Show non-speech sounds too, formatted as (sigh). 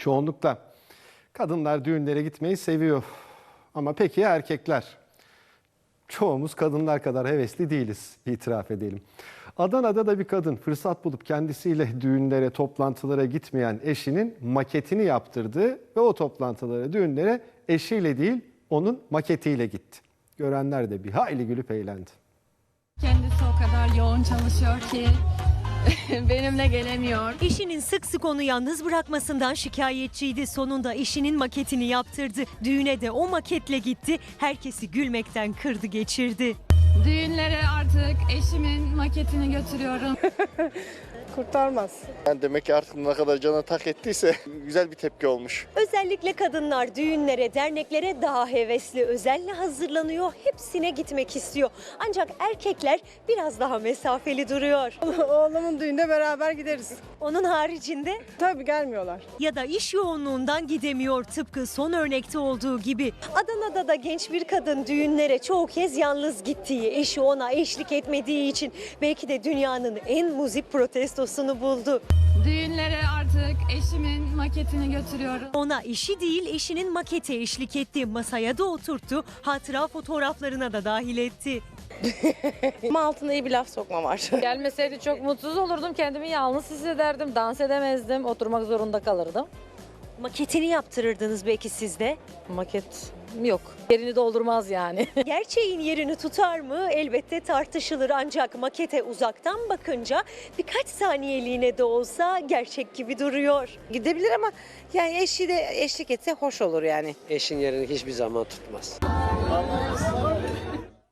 Çoğunlukla kadınlar düğünlere gitmeyi seviyor. Ama peki ya erkekler? Çoğumuz kadınlar kadar hevesli değiliz, itiraf edelim. Adana'da da bir kadın fırsat bulup kendisiyle düğünlere, toplantılara gitmeyen eşinin maketini yaptırdı ve o toplantılara, düğünlere eşiyle değil onun maketiyle gitti. Görenler de bir hayli gülüp eğlendi. Kendisi o kadar yoğun çalışıyor ki (laughs) benimle gelemiyor. Eşinin sık sık onu yalnız bırakmasından şikayetçiydi. Sonunda eşinin maketini yaptırdı. Düğüne de o maketle gitti. Herkesi gülmekten kırdı geçirdi. Düğünlere artık eşimin maketini götürüyorum. (laughs) kurtarmaz. Yani demek ki artık ne kadar cana tak ettiyse (laughs) güzel bir tepki olmuş. Özellikle kadınlar düğünlere, derneklere daha hevesli, özenle hazırlanıyor. Hepsine gitmek istiyor. Ancak erkekler biraz daha mesafeli duruyor. (laughs) Oğlumun düğünde beraber gideriz. Onun haricinde Tabii gelmiyorlar. ya da iş yoğunluğundan gidemiyor tıpkı son örnekte olduğu gibi. Adana'da da genç bir kadın düğünlere çoğu kez yalnız gittiği, eşi ona eşlik etmediği için belki de dünyanın en muzip protestosunu buldu. Düğünlere artık eşimin maketini götürüyorum. Ona eşi değil eşinin maketi eşlik etti. Masaya da oturttu. Hatıra fotoğraflarına da dahil etti. (laughs) Ama altında iyi bir laf sokma var. (laughs) Gelmeseydi çok mutsuz olurdum. Kendimi yalnız hissederdim. Dans edemezdim. Oturmak zorunda kalırdım. Maketini yaptırırdınız belki siz de. Maket yok. Yerini doldurmaz yani. (laughs) Gerçeğin yerini tutar mı? Elbette tartışılır ancak makete uzaktan bakınca birkaç saniyeliğine de olsa gerçek gibi duruyor. Gidebilir ama yani eşi de eşlik etse hoş olur yani. eşin yerini hiçbir zaman tutmaz.